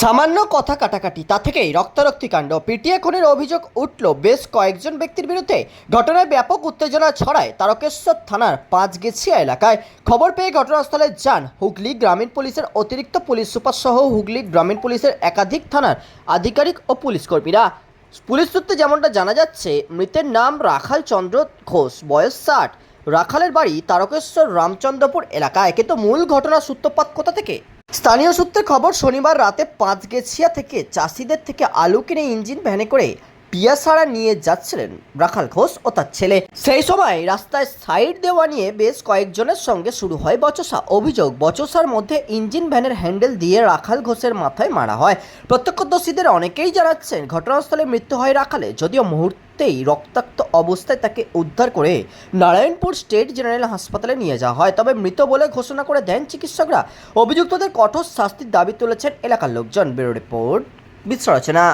সামান্য কথা কাটাকাটি, তা থেকেই রক্তারক্তি কাণ্ড। পিটিএ খুনের অভিযোগ উঠল বেশ কয়েকজন ব্যক্তির বিরুদ্ধে। ঘটনায় ব্যাপক উত্তেজনা ছড়ায় তারকেশ্বর থানার পাঁচগেছিয়া এলাকায়। খবর পেয়ে ঘটনাস্থলে যান হুগলি গ্রামীণ পুলিশের অতিরিক্ত পুলিশ সুপার সহ হুগলি গ্রামীণ পুলিশের একাধিক থানার আধিকারিক ও পুলিশ কর্মীরা। পুলিশ সূত্রে যেমনটা জানা যাচ্ছে, মৃতের নাম রাখাল চন্দ্র ঘোষ, বয়স ষাট। রাখালের বাড়ি তারকেশ্বর রামচন্দ্রপুর এলাকায় কিন্তু মূল ঘটনার সূত্রপাত কোথা থেকে? স্থানীয় সূত্রে খবর, শনিবার রাতে পাঁচ পাঁচগেছিয়া থেকে চাষিদের থেকে আলু কিনে ইঞ্জিন ভ্যানে করে পিয়াসারা নিয়ে যাচ্ছিলেন রাখাল ঘোষ ও তার ছেলে। সেই সময় রাস্তায় সাইড দেওয়া নিয়ে বেশ কয়েকজনের সঙ্গে শুরু হয় বচসা। অভিযোগ, বচসার মধ্যে ইঞ্জিন ভ্যানের হ্যান্ডেল দিয়ে রাখাল ঘোষের মাথায় মারা হয়। প্রত্যক্ষদর্শীদের অনেকেই জানাচ্ছেন, ঘটনাস্থলে মৃত্যু হয় রাখালে, যদিও মুহূর্তেই রক্তাক্ত অবস্থায় তাকে উদ্ধার করে নারায়ণপুর স্টেট জেনারেল হাসপাতালে নিয়ে যাওয়া হয়। তবে মৃত বলে ঘোষণা করে দেন চিকিৎসকরা। অভিযুক্তদের কঠোর শাস্তির দাবি তুলেছেন এলাকার লোকজন। ব্যুরো রিপোর্ট, বিশ্ব রচনা।